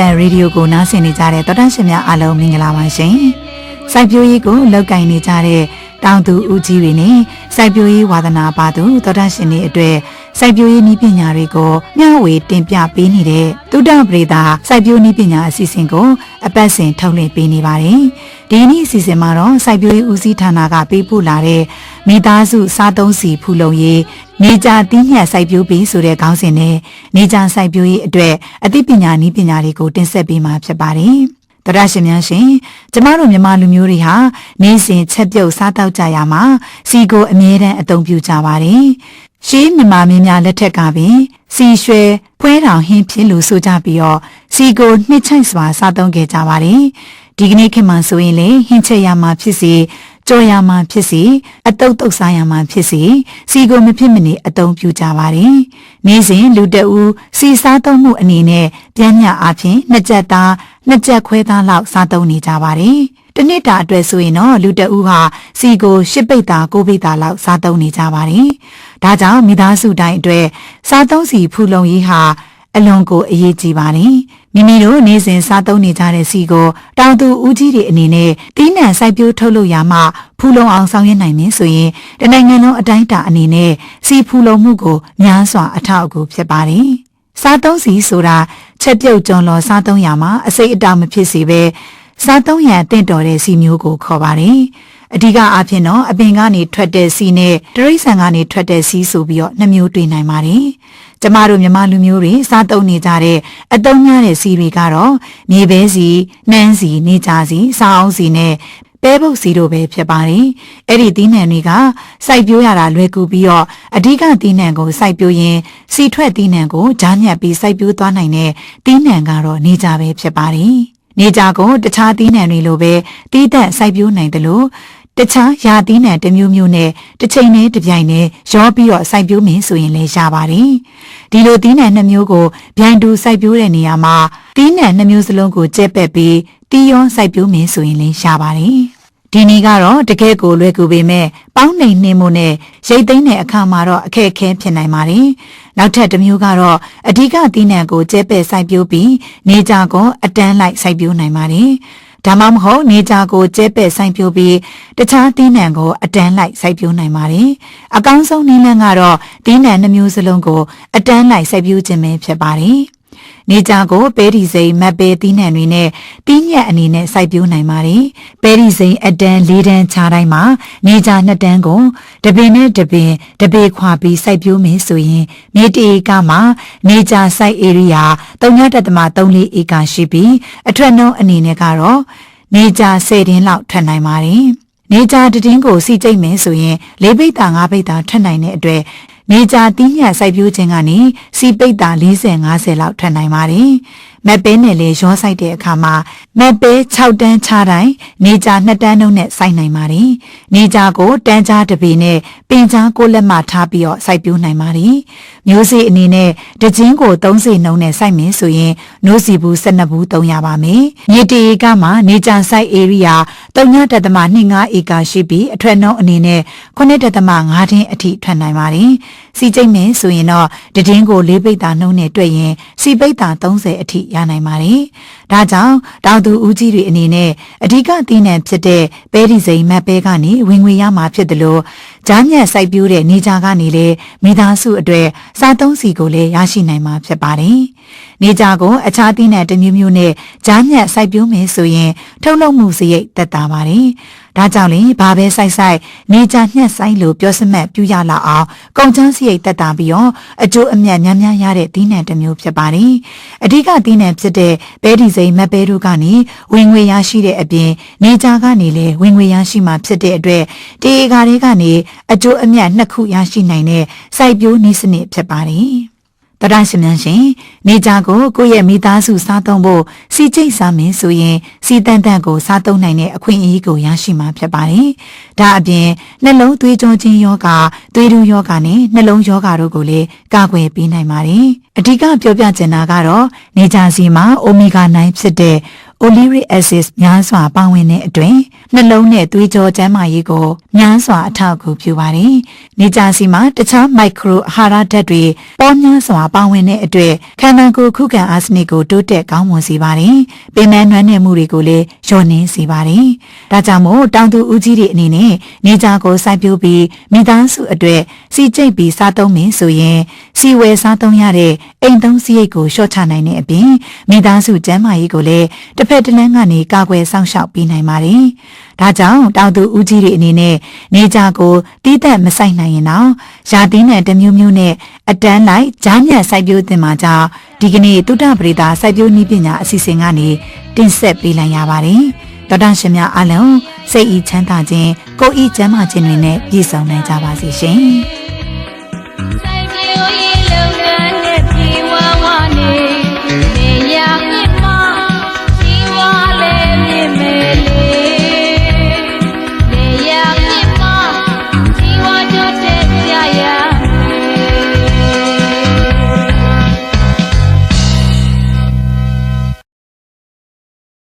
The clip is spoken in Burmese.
တန်ရေဒီယိုကိုနားဆင်နေကြတဲ့တော်တန့်ရှင်များအားလုံးမင်္ဂလာပါရှင်။စိုက်ပျိုးရေးကိုလောက်ကင်နေကြတဲ့တောင်သူဦးကြီးတွေနဲ့စိုက်ပျိုးရေးဝါသနာပါသူတော်တန့်ရှင်တွေအတွက်စိုက်ပျိုးရေးနည်းပညာတွေကိုမျှဝေတင်ပြပေးနေတဲ့တုဒ္ဒပရိသာစိုက်ပျိုးနည်းပညာအစီအစဉ်ကိုအပတ်စဉ်ထုတ်လွှင့်ပေးနေပါတယ်။ ဒီနေ့အစီအစဉ်မှာတော့စိုက်ပျိုးရေးဦးစီးဌာနကပေးပို့လာတဲ့မိသားစုစားသုံးစီဖူလုံရေးနေကြတီးညက်စိုက်ပျိုးပြီးဆိုတဲ့ခေါင်းစဉ်နဲ့နေကြစိုက်ပျိုးရေးအတွက်အသိပညာနည်းပညာတွေကိုတင်ဆက်ပေးမှာဖြစ်ပါတယ်။တရရှင်များရှင်ကျမတို့မြန်မာလူမျိုးတွေဟာနေ့စဉ်ချက်ပြုတ်စားတောက်ကြရမှာစီကိုအမြဲတမ်းအသုံးပြုကြပါတယ်။ရှေးမြန်မာမင်းများလက်ထက်ကပင်စီရွှဲဖွဲတောင်ဟင်းဖြစ်လို့ဆိုကြပြီးတော့စီကိုနှစ်ချိုက်စွာစားသုံးခဲ့ကြပါတယ်။ ဒီကနေ့ခေတ်မှာဆိုရင်လေဟင်းချက်ရမှာဖြစ်စေကြော်ရမှာဖြစ်စေအတုတ်တုတ်စားရမှာဖြစ်စေစီကိုမဖြစ်မနေအသုံးပြုကြပါတယ်။နေ့စဉ်လူတအူစီစားသုံးမှုအနေနဲ့ပြန်ညအဖြစ်နှစ်ကြက်သားနှစ်ကြက်ခွဲသားလောက်စားသုံးနေကြပါတယ်။တစ်နှစ်တာအတွက်ဆိုရင်တော့လူတအူဟာစီကိုရှစ်ပိတ်သားကိုးပိတ်သားလောက်စားသုံးနေကြပါတယ်။ဒါကြောင့်မိသားစုတိုင်းအတွက်စားသုံးစီဖူလုံရေးဟာအလွန်ကိုအရေးကြီးပါတယ်။ မိမိတို့နေ့စဉ်စားသုံးနေကြတဲ့စီကိုတောင်သူဦးကြီးတွေအနေနဲ့တီးနှံစိုက်ပျိုးထုတ်လုပ်ရမှဖူလုံအောင်ဆောင်ရွက်နိုင်မင်းဆိုရင်တနိုင်ငံလုံးအတိုင်းအတာအနေနဲ့စီဖူလုံမှုကိုများစွာအထောက်အကူဖြစ်ပါတယ်။စားသုံးစီဆိုတာချက်ပြုတ်ကြုံလော်စားသုံးရမှာအစိတ်အတောင်မဖြစ်စေပဲစားသုံးရန်တင့်တော်တဲ့စီမျိုးကိုခေါ်ပါတယ်။ အဓိကအားဖြင့်တော့အပင်ကနေထွက်တဲ့စီနဲ့တရိษံကနေထွက်တဲ့စီဆိုပြီးတော့နှမျိုးတွေ့နိုင်ပါတယ်။ကျမတို့မြန်မာလူမျိုးတွေစားသုံးနေကြတဲ့အသုံးများတဲ့စီတွေကတော့မြေပဲစီ၊နှမ်းစီ၊နေကြစီ၊စားအောင်စီနဲ့ပဲပုတ်စီတို့ပဲဖြစ်ပါတယ်။အဲ့ဒီသီးနှံတွေကစိုက်ပျိုးရတာလွယ်ကူပြီးတော့အဓိကသီးနှံကိုစိုက်ပျိုးရင်စီထွက်သီးနှံကိုဂျားညက်ပြီးစိုက်ပျိုးသွားနိုင်တဲ့သီးနှံကတော့နေကြပဲဖြစ်ပါတယ်။နေကြကိုတခြားသီးနှံတွေလိုပဲတီးတန့်စိုက်ပျိုးနိုင်တယ်လို့ တခြားရာသီးနှံတစ်မျိုးမျိုးနဲ့တစ်ချိန်နဲ့တစ်ပြိုင်နဲ့ရောပြီးတော့စိုက်ပျိုးမင်းဆိုရင်လည်းရပါတယ်။ဒီလိုသီးနှံနှစ်မျိုးကိုဗျိုင်တူစိုက်ပျိုးတဲ့နေရာမှာသီးနှံနှစ်မျိုးစလုံးကိုကျက်ပက်ပြီးတီးရောစိုက်ပျိုးမင်းဆိုရင်လည်းရပါတယ်။ဒီနေ့ကတော့တကယ်ကိုလွယ်ကူပေမဲ့ပေါင်းနှိမ်နှင်းမှုနဲ့ရိတ်သိမ်းတဲ့အခါမှာတော့အခက်အခဲဖြစ်နိုင်ပါတယ်။နောက်ထပ်တစ်မျိုးကတော့အဓိကသီးနှံကိုကျဲပဲ့စိုက်ပျိုးပြီးနေကြကိုအတန်းလိုက်စိုက်ပျိုးနိုင်ပါတယ်။ ဒါမှမဟုတ်နေကြကိုကျဲပဲ့စိုက်ပျိုးပြီးတခြားသီးနှံကိုအတန်းလိုက်စိုက်ပျိုးနိုင်ပါတယ်။အကောင်းဆုံးနည်းလမ်းကတော့သီးနှံနှမျိုးစလုံးကိုအတန်းလိုက်စိုက်ပျိုးခြင်းပဲဖြစ်ပါတယ်။ နေကြကိုပဲဒီစိန်မတ်ပဲတီးနှံတွေနဲ့တီးညက်အနေနဲ့စိုက်ပျိုးနိုင်ပါတယ်။ပဲဒီစိန်အတန်း၄တန်းခြားတိုင်းမှာနေကြနှစ်တန်းကိုတပင်နဲ့တပင်တပေခွာပြီးစိုက်ပျိုးမယ်ဆိုရင်မြေတီကမှာနေကြစိုက်ဧရိယာ3.34ဧကရှိပြီးအထွက်နှုန်းအနေနဲ့ကတော့နေကြ10တင်းလောက်ထွက်နိုင်ပါတယ်။နေကြတည်င်းကိုစီကျိတ်မယ်ဆိုရင်၄ပိတ်တာ၅ပိတ်တာထွက်နိုင်တဲ့အတွက် နေကြတီးညက်စိုက်ပျိုးခြင်းကနေစီပိတ်တာ40 50လောက်ထွက်နိုင်ပါတယ်။ မက်ပဲနဲ့လေရောစိုက်တဲ့အခါမှာမက်ပဲ6တန်းချတိုင်းနေကြ2တန်းနှုန်းနဲ့စိုက်နိုင်ပါတယ်။နေကြကိုတန်းကြားတစ်ပေနဲ့ပင်ကြားကိုလက်မထားပြီးတော့စိုက်ပျိုးနိုင်ပါတယ်။မျိုးစေ့အနေနဲ့တကြင်းကို30နှုန်းနဲ့စိုက်မင်းဆိုရင်နိုးစီဘူး12ဘူးသုံးရပါမယ်။မြေတီဧကမှာနေကြစိုက်ဧရိယာ3.25ဧကရှိပြီးအထွက်နှုန်းအနေနဲ့9.5တင်းအထိထွက်နိုင်ပါတယ်။စီကျိတ်မင်းဆိုရင်တော့တည်င်းကို၄ပိတ်တာနှုန်းနဲ့တွေ့ရင်စီပိတ်တာ30အထိရနိုင်ပါတယ်။ဒါကြောင့်တောင်သူဦးကြီးတွေအနေနဲ့အဓိကသီးနှံဖြစ်တဲ့ပဲဒီစိန်မတ်ပဲကနေဝင်ငွေရမှာဖြစ်တယ်လို့ကြားမြတ်စိုက်ပျိုးတဲ့နေကြကနေလေမိသားစုအတွက်စားသုံးစီကိုလည်းရရှိနိုင်မှာဖြစ်ပါတယ်။ နေကြကိုအခြားသီးနှံတစ်မျိုးမျိုးနဲ့ကြားမြတ်စိုက်ပျိုးမယ်ဆိုရင်ထုတ်လုပ်မှုစရိတ်သက်သာပါတယ်။ဒါကြောင့်လေဘာပဲစိုက်စိုက်နေကြညှက်ဆိုင်လို့ပြောစမှတ်ပြရလောက်အောင်ကုန်ချမ်းစရိတ်တက်တာပြီးတော့အကျိုးအမြတ်များများရတဲ့သီးနှံတစ်မျိုးဖြစ်ပါတယ်။အဓိကသီးနှံဖြစ်တဲ့ပဲဒီစိန်မပဲတို့ကနေဝင်ငွေရရှိတဲ့အပြင်နေကြကနေလည်းဝင်ငွေရရှိမှာဖြစ်တဲ့အတွက်တေကာတွေကနေအကျိုးအမြတ်နှစ်ခုရရှိနိုင်တဲ့စိုက်ပျိုးနည်းစနစ်ဖြစ်ပါတယ်။ တရရှင်မြန်ရှင်နေကြကိုကိုယ့်ရဲ့မိသားစုစားသုံးဖို့စီကျိတ်စားမင်းဆိုရင်စီတန်တန်ကိုစားသုံးနိုင်တဲ့အခွင့်အရေးကိုရရှိမှာဖြစ်ပါတယ်။ဒါအပြင်နှလုံးသွေးကြောခြင်းယောဂသွေးတူယောဂနဲ့နှလုံးယောဂတို့ကိုလည်းကာကွယ်ပေးနိုင်ပါတယ်။အဓိကပြောပြချင်တာကတော့နေကြစီမှာအိုမီဂါ9ဖြစ်တဲ့ Oleic acid များစွာပါဝင်တဲ့အတွင်းနှလုံးနဲ့သွေးကြောကျန်းမာရေးကိုများစွာအထောက်အကူပြုပါတယ်။နေကြစီမှာတခြားမိုက်ခရိုအာဟာရဓာတ်တွေပေါများစွာပါဝင်တဲ့အတွက်ခန္ဓာကိုယ်ခုခံအားစနစ်ကိုတိုးတက်ကောင်းမွန်စေပါတယ်။ပင်မနွမ်းနယ်မှုတွေကိုလည်းလျော့နှင်းစေပါတယ်။ဒါကြောင့်မို့တောင်သူဦးကြီးတွေအနေနဲ့နေကြကိုစိုက်ပျိုးပြီးမိသားစုအတွက်စီကျိတ်ပြီးစားသုံးမင်းဆိုရင်စီဝယ်စားသုံးရတဲ့အိမ်သုံးစရိတ်ကိုလျှော့ချနိုင်တဲ့အပြင်မိသားစုကျန်းမာရေးကိုလည်းတစ်ဖက်တစ်လမ်းကနေကာကွယ်စောင့်ရှောက်ပေးနိုင်ပါတယ်။ဒါကြောင့်တောင်သူဦးကြီးတွေအနေနဲ့နေကြကိုတီးသက်မဆိုင်နိုင်ရင်တော့ရာသီနဲ့တစ်မျိုးမျိုးနဲ့အတန်းလိုက်ကြားမြတ်စိုက်ပျိုးတင်မှာကြောင့်ဒီကနေ့တုဒ္ဒပရိသာစိုက်ပျိုးနည်းပညာအစီအစဉ်ကနေတင်ဆက်ပေးလိုက်ရပါတယ်။တော်တန်ရှင်များအားလုံးစိတ်ဤချမ်းသာခြင်းကိုယ်ဤကျန်းမာခြင်းတွေနဲ့ပြည့်စုံနိုင်ကြပါစေရှင်။